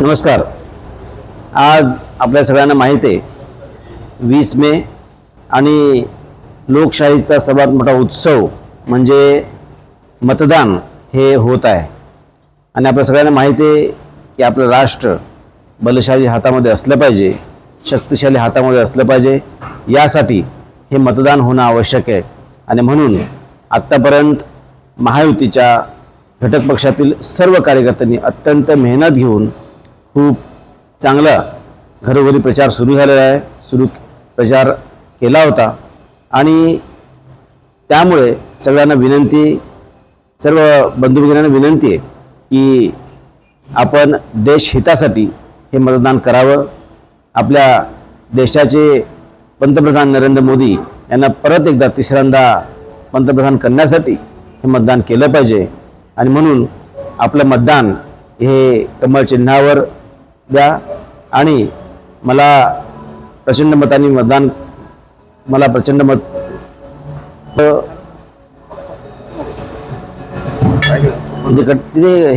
नमस्कार. आज आपल्या सगळ्यांना माहीत आहे वीस मे आणि लोकशाहीचा सर्वात मोठा उत्सव म्हणजे मतदान हे होत आहे. आणि आपल्या सगळ्यांना माहीत आहे की आपलं राष्ट्र बलशाली हातामध्ये असलं पाहिजे शक्तिशाली हातामध्ये असलं पाहिजे यासाठी हे मतदान होणं आवश्यक आहे. आणि म्हणून आत्तापर्यंत महायुतीच्या घटक पक्षातील सर्व कार्यकर्त्यांनी अत्यंत मेहनत घेऊन खूप चांगला घरोघरी प्रचार सुरू झालेला आहे. सुरू प्रचार केला होता. आणि त्यामुळे सगळ्यांना विनंती सर्व बंधुभगिन्यांना विनंती आहे की आपण देश हितासाठी हे मतदान करावं. आपल्या देशाचे पंतप्रधान नरेंद्र मोदी यांना परत एकदा तिसऱ्यांदा पंतप्रधान करण्यासाठी हे मतदान केलं पाहिजे. आणि म्हणून आपलं मतदान हे कमळ चिन्हावर द्या. आणि मला प्रचंड मतांनी मतदान मला प्रचंड मत तिथे तिथे हे